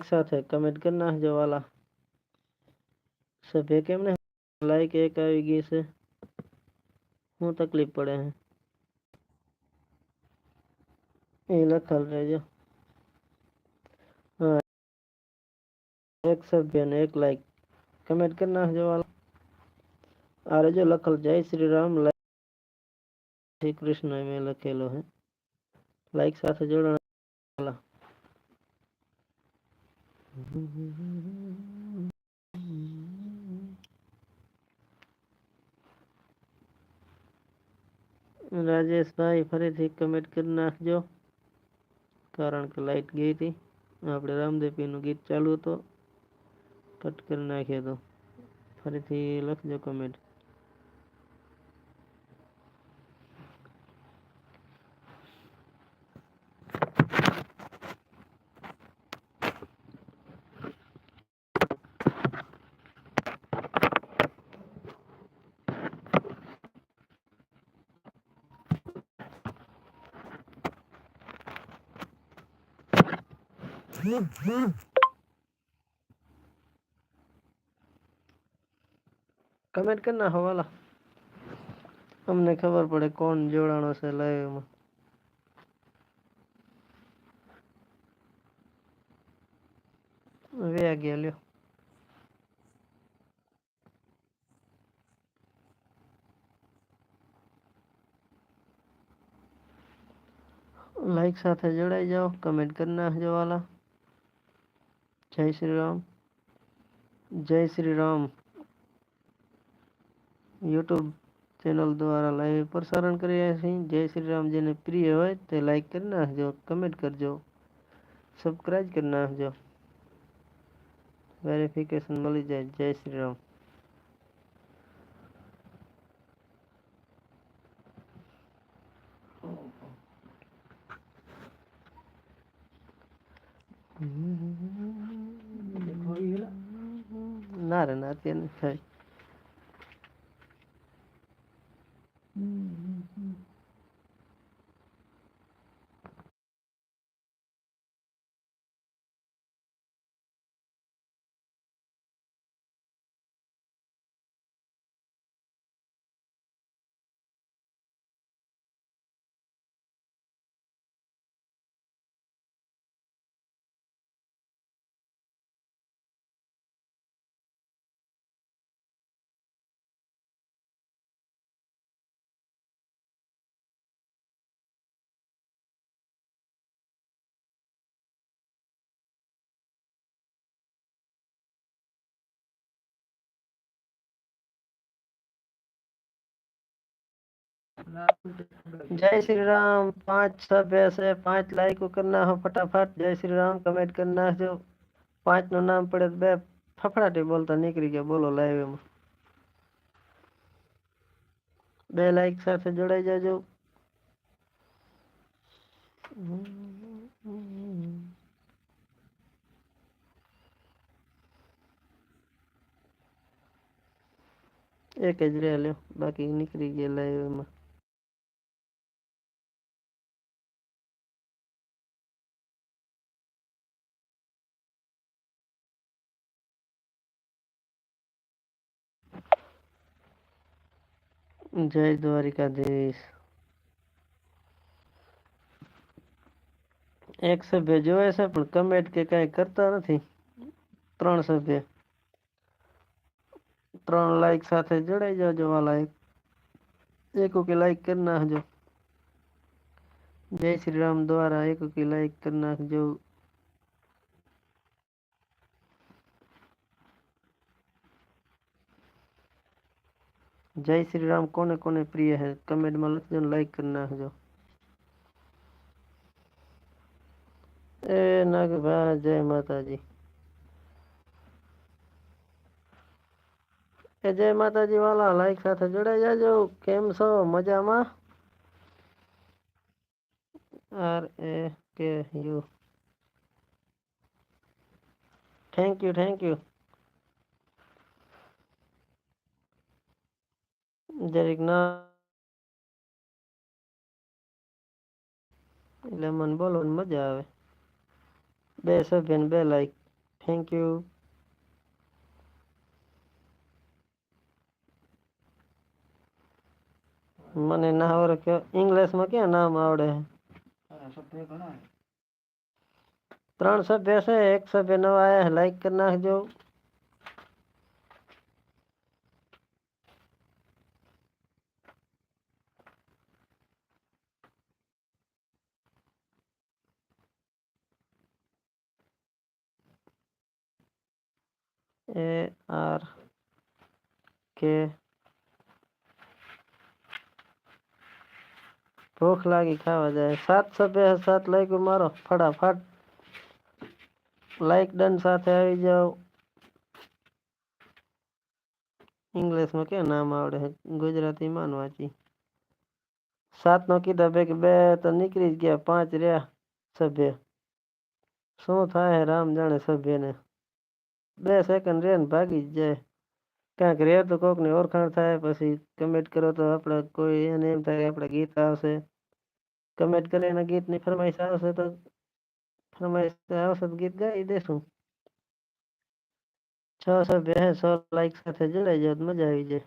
साथ है कमेंट करना है जो वाला। सब एक हमने लाइक एक आएगी से। हूँ तकलीफ़ पड़े हैं। ये लखल रहे जो। हाँ एक सब एक लाइक कमेंट करना है जो वाला। આ રેજો લખલ જય શ્રી રામ શ્રી કૃષ્ણ મેં લખેલો હે લાઈક સાથે જોડાણ રાજેશભાઈ ફરીથી કમેન્ટ કરી નાખજો કારણ કે લાઈટ ગઈ હતી આપણે રામદેવીનું ગીત ચાલુ હતો કટ કરી નાખ્યો તો ફરીથી લખજો કમેન્ટ કમેન્ટ કરી નાખો વાલા અમને ખબર પડે કોણ જોડાણો છે લાઈવમાં હવે ગયા લ્યો. લાઈક સાથે જોડાઈ જાઓ કમેન્ટ કરી નાખજો વાલા જય શ્રી રામ જય શ્રી રામ યુટ્યુબ ચેનલ દ્વારા લાઈવ પ્રસારણ કરી રહ્યા છીએ જય શ્રી રામ જેને પ્રિય હોય તે લાઈક કરી નાખજો કમેન્ટ કરજો સબસ્ક્રાઈબ કરી નાખજો વેરિફિકેશન મળી જાય જય શ્રી રામ ના રે ના जय श्री राम पांच सभ्य से पांच लाइक करना हो फटाफट जय श्री राम कमेंट करना जो પાંચ નું નામ પડે તો બે ફફડાટી બોલતા નીકળી ગયા બોલો લાઈવ એમાં બે લાઈક સાથે જોડાઈ જાજો એક જ રહે લ્યો બાકી નીકળી ગયા લાઈવ એમાં જય દ્વારિકાધીશ એક સભ્ય જોવે છે પણ કમેન્ટ કે કઈ કરતા નથી ત્રણ સભ્ય ત્રણ લાઈક સાથે જોડાઈ જાજો વાલા એક એક કે લાઈક કરી નાખજો જય શ્રી રામ દ્વારા એક કે લાઈક કરી નાખજો જય શ્રી રામ કોને કોને પ્રિય હે કમેન્ટમાં લખજો ને લાઈક કરી નાખજો એ નાગભા જય માતાજી એ જય માતાજી વાલા લાઈક સાથે જોડાઈ જાજો કેમ છો મજામાં આર એ કે you thank you thank you જરીક ના એટલે મને બોલવાની મજા આવે બે સભ્યને બે લાઈક થેન્ક યુ મને ના આવડે કે ઇંગ્લિશમાં ક્યાં નામ આવડે ત્રણ સભ્ય છે એક સભ્ય નવા આયા લાઈક કરી નાખજો એ આર કે ભૂખ લાગી ખાવા જાય સાત સભ્ય સાત લાઈક મારો ફટાફટ લાઈક ડન સાથે આવી જાઓ ઇંગ્લિશમાં ક્યાં નામ આવડે છે ગુજરાતીમાં ન વાંચી સાત નો કીધા બે કે બે તો નીકળી જ ગયા પાંચ રહ્યા સભ્ય શું થાય રામ જાણે સભ્યને બે સેકન્ડ રે ને ભાગી જ જાય. ક્યાંક રે તો કોકની ઓળખાણ થાય, પછી કમેન્ટ કરો તો આપણે કોઈ એને એમ થાય આપણે ગીત આવશે. કમેન્ટ કરે એના ગીતની ફરમાઈશ આવશે તો ફરમાઈશ આવશે તો ગીત ગાઈ દેશું. છ સભ્ય સો લાઈક સાથે જોડાઈ જાવ મજા આવી જાય.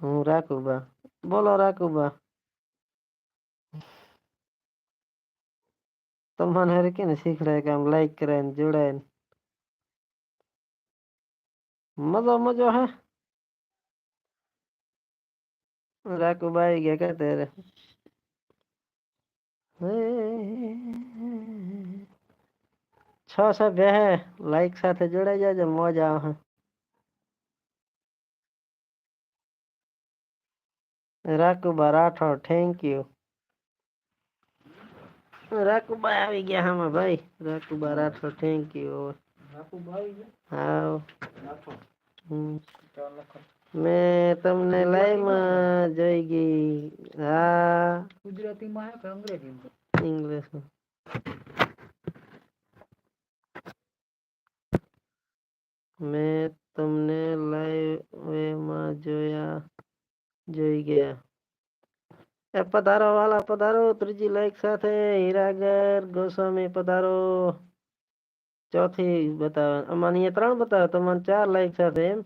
હું રાખું બા બોલો રાખું બા તમને હારે કે ને શીખડાય કે આમ લાઈક કરાય ને જોડાય ને મજો મજો હે રાખું બા આવી ગયા કે ત્યારે છ સભ્ય હે લાઈક સાથે જોડાઈ જાજો મોજ આવે રાખુબા રાઠોડ થેન્ક યુ રાખુબા આવી ગયા હામાં ભાઈ રાખુબા રાઠોડ થેન્ક યુ હા હમ. મેં તમને લાઈવમાં જોઈ ગઈ હા ગુજરાતીમાં હે કે અંગ્રેજીમાં ઇંગ્લિશ મેં તમને લાઈવમાં જોયા જોઈ ગયા એ પધારો, વાલા પધારો. ત્રીજી લાઈક સાથે હીરાગર ગોસ્વામી પધારો. ચોથી બતાવે, અમારે ત્રણ બતાવે તમારે ચાર લાઈક સાથે એમ.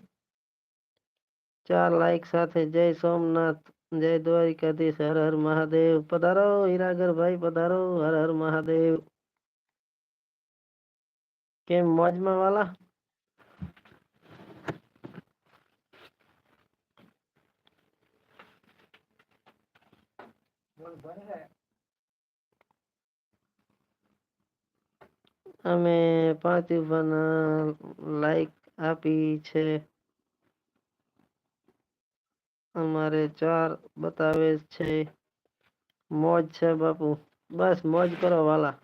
ચાર લાઈક સાથે જય સોમનાથ, જય દ્વારિકાધીશ, હર હર મહાદેવ. પધારો, હીરાગર ભાઈ, પધારો, હર હર મહાદેવ. કેમ મોજમાં, વાલા બોલ ભરે હે અમે પાંચ લાઈક આપી છે. અમારે ચાર બતાવે છે. મોજ છે બાપુ. બસ મોજ કરો વાલા.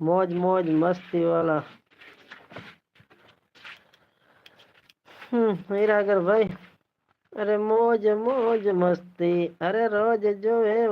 મોજ મોજ, મસ્તી વાલા. હમ, હીરાગર ભાઈ. અરે મોજ મોજ મસ્તી. અરે રોજ જોવે